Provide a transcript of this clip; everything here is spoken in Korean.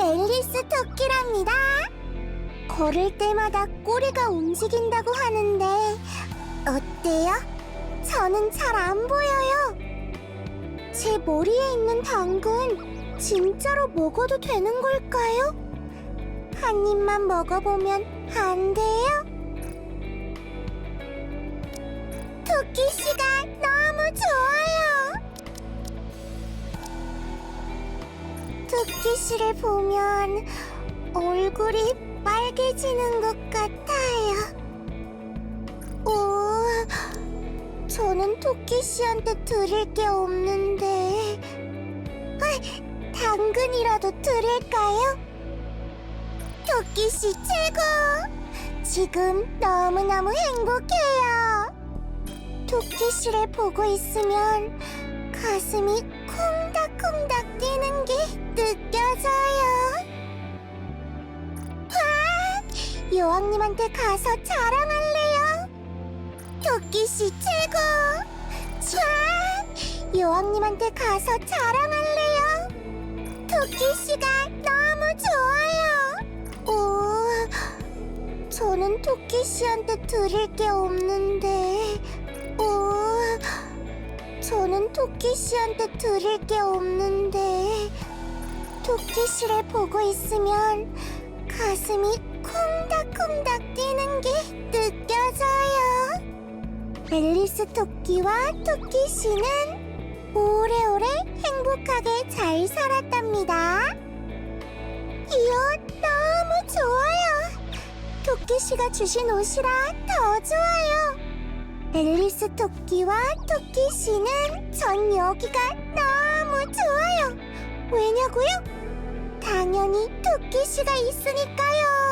앨리스 토끼랍니다. 걸을 때마다 꼬리가 움직인다고 하는데 어때요? 저는 잘 안 보여요. 제 머리에 있는 당근 진짜로 먹어도 되는 걸까요? 한 입만 먹어보면 안 돼요? 토끼 씨 토끼 씨를 보면 얼굴이 빨개지는 것 같아요. 오, 저는 토끼 씨한테 드릴 게 없는데. 아, 당근이라도 드릴까요? 토끼 씨 최고! 지금 너무너무 행복해요. 토끼 씨를 보고 있으면 가슴이 콩닥콩닥 뛰는 게 느껴져요. 와! 여왕님한테 가서 자랑할래요. 토끼 씨 최고! 와! 여왕님한테 가서 자랑할래요. 토끼 씨가 너무 좋아요. 오, 저는 토끼 씨한테 드릴 게 없는데. 오, 저는 토끼 씨한테 드릴 게 없는데. 씨를 보고 있으면 가슴이 콩닥콩닥 뛰는 게 느껴져요. 앨리스 토끼와 토끼 씨는 오래오래 행복하게 잘 살았답니다. 이야, 너무 좋아요. 토끼 씨가 주신 옷이라 더 좋아요. 앨리스 토끼와 토끼 씨는 전 여기가 너무 좋아요. 왜냐고요? 당연히 토끼 씨가 있으니까요.